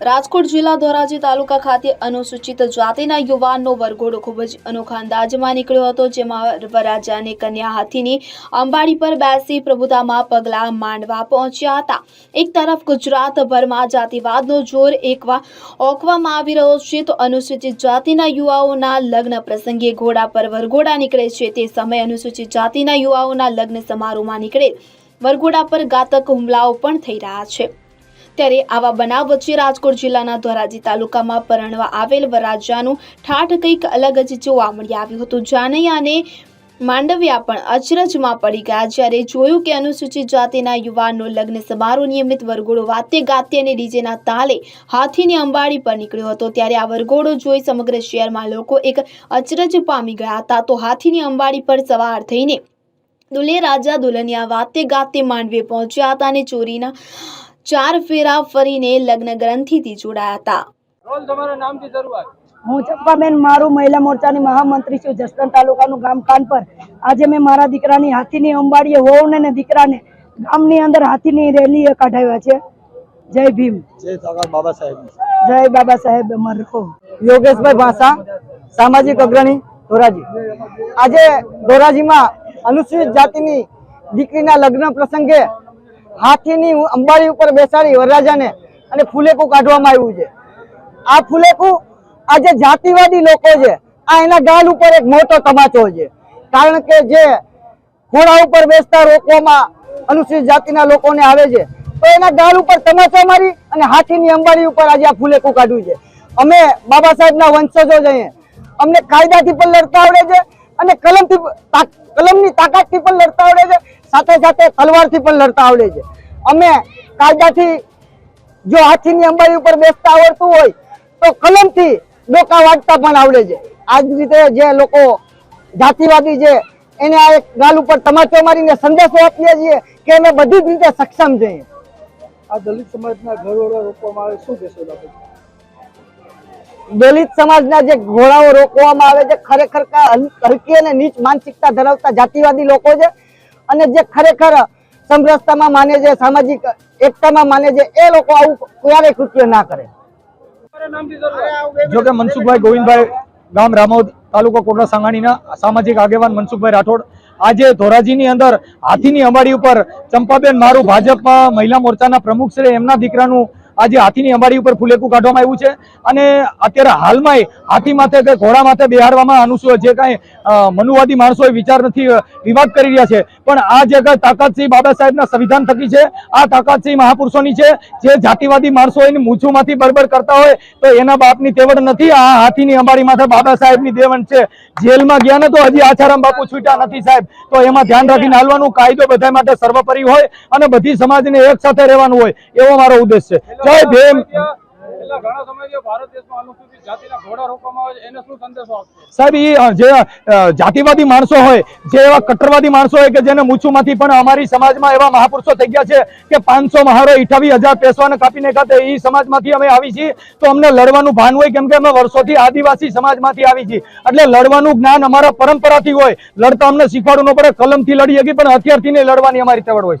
રાજકોટ જિલ્લા ધોરાજી તાલુકા ખાતે અનુસૂચિત જાતિના યુવાનનો વરઘોડો ખૂબ જ અનોખા અંદાજમાં નીકળ્યો હતો, જેમાં વરરાજાની કન્યા હાથીની અંબાડી પર બેસી પ્રભુતામાં પગલાં માંડવા પહોંચ્યા હતા. એક તરફ ગુજરાતભરમાં જાતિવાદનો જોર એકવા ઓકવામાં આવી રહ્યો છે, તો અનુસૂચિત જાતિના યુવાઓના લગ્ન પ્રસંગે ઘોડા પર વરઘોડા નીકળે છે, તે સમયે અનુસૂચિત જાતિના યુવાઓના લગ્ન સમારોહમાં નીકળે વરઘોડા પર ઘાતક હુમલાઓ પણ થઈ રહ્યા છે. ત્યારે આવા બનાવ વચ્ચે રાજકોટ જિલ્લાના ધોરાજી તાલુકામાં પરણવા આવેલ વરરાજાનું ઠાઠ કંઈક અલગ જ જોવા મળી આવ્યું હતું. જાનૈયાને માંડવિયા પણ અચરજમાં પડી ગયા. જ્યારે જોયું કે અનુસૂચિત જાતિના યુવાનનો લગ્ન સમારોહ નિયમિત વરઘોડો વાતે ગાતે અને ડીજેના તાલે હાથીની અંબાડી પર નીકળ્યો હતો. ત્યારે આ વરઘોડો જોઈ સમગ્ર શહેરમાં લોકો એક અચરજ પામી ગયા હતા. તો હાથીની અંબાડી પર સવાર થઈને દુલે રાજા દુલ્હનિયા વાતે ગાતે માંડવે પહોંચ્યા હતા અને ચોરીના ચાર ફેરા ફરીને લગ્ન ગ્રંથિથી જોડાયા હતા. રોલ તમારા નામથી શરૂઆત. હું ચંપાબેન મારું મહિલા મોરચાની મહામંત્રી છું. જસદણ તાલુકાનું ગામ કાનપર. આજે મેં મારા દીકરાની હાથીની અંબાડીએ વહુને ને દીકરાને ગામની અંદર હાથીની રેલી કાઢાવ્યા છે. જય ભીમ. જય બાબા સાહેબ. જય બાબા સાહેબ અમર રહો યોગેશભાઈ ભાષા સામાજિક અગ્રણી ધોરાજી. આજે ધોરાજીમાં અનુસૂચિત જાતિની દીકરીના લગ્ન પ્રસંગે હાથીની અંબાડી ઉપર બેસાડી વરરાજાને અને ફૂલેકું કાઢવામાં આવ્યું છે. આ ફૂલેકું આ જે જાતિવાદી લોકો છે, આ એના ગાલ ઉપર એક મોટો તમાચો છે. કારણ કે જે ઘોડા ઉપર બેસતા રોકવામાં અનુસૂચિત જાતિના લોકોને આવે છે, તો એના ગાલ ઉપર તમાચો મારી અને હાથીની અંબાડી ઉપર આજે આ ફૂલેકું કાઢ્યું છે. અમે બાબા સાહેબના વંશજો જઈએ અમને કાયદાથી પણ લડતા આવડે છે અને કલમથી કલમની તાકાતથી પણ લડતા આવડે છે. સાથે સાથે તલવારથી પણ લડતા આવડે છે. અમે કાયદાથી જો હાથીની અંબાઈ ઉપર બેસતા આવડતું હોય તો કલમથી ડોકા વાંચતા પણ આવડે છે. આ જ રીતે જે લોકો જાતિવાદી છે એને આ એક ગાલ ઉપર તમાચો મારીને સંદેશો આપીએ છીએ કે અમે બધી જ રીતે સક્ષમ છીએ. આ દલિત સમાજના ઘરવાળા રોકવામાં આવે શું કહેશો દલિત સમાજના જે ઘોડાઓ રોકવામાં આવે છે ખરેખર હલકી અને નીચ માનસિકતા ધરાવતા જાતિવાદી લોકો છે અને જે ખરેખર સમરસતામાં માને છે, સામાજિક એકતામાં માને છે, એ લોકો આવું ક્યારેય કૃત્ય ના કરે. જો કે મનસુખભાઈ ગોવિંદભાઈ, ગામ રામોદ તાલુકો કોટડા સાંગાણીના સામાજિક આગેવાન મનસુખભાઈ રાઠોડ આજે ધોરાજીની અંદર હાથીની અંબાડી ઉપર ચંપાબેન મારું ભાજપમાં મહિલા મોરચાના પ્રમુખ શ્રી એમના દીકરાનું આજે હાથીની અંબાડી ઉપર ફુલેકું કાઢવામાં આવ્યું છે. અને અત્યારે હાલમાં હાથી માથે કે ઘોડા માથે બિહારવામાં અનુસૂ જે કાંઈ મનુવાદી માણસો વિચાર નથી વિવાદ કરી રહ્યા છે. પણ આ જે કાંઈ તાકાતસિંહ બાબા સાહેબના સંવિધાન થકી છે, આ તાકાતસિંહ મહાપુરુષોની છે, જે જાતિવાદી માણસો એની મૂછુમાંથી બરબર કરતા હોય, તો એના બાપની તેવડ નથી. આ હાથીની અંબાડી માથે બાબા સાહેબની દેવણ છે. જેલમાં ગયા ને તો હજી આચારામ બાપુ છૂટ્યા નથી સાહેબ. તો એમાં ધ્યાન રાખીને હાલવાનું. કાયદો બધા માટે સર્વોપરી હોય અને બધી સમાજને એક સાથે રહેવાનું હોય. એવો મારો ઉદ્દેશ છે. સાહેબ એ જે જાતિવાદી માણસો હોય જે એવા કટ્ટરવાદી માણસો હોય કે જેને મૂછુમાંથી પણ અમારી સમાજમાં એવા મહાપુરુષો થઈ ગયા છે કે પાંચસો મહારો અઠાવી હજાર પેશવાને કાપીને ખાતે એ સમાજમાંથી અમે આવી છીએ. તો અમને લડવાનું ભાન હોય કેમ કે અમે વર્ષોથી આદિવાસી સમાજમાંથી આવી છીએ. એટલે લડવાનું જ્ઞાન અમારા પરંપરાથી હોય. લડતા અમને શીખવાડવું ન પડે. કલમથી લડી શકીએ પણ હથિયારથી નહીં લડવાની અમારી તવડ હોય.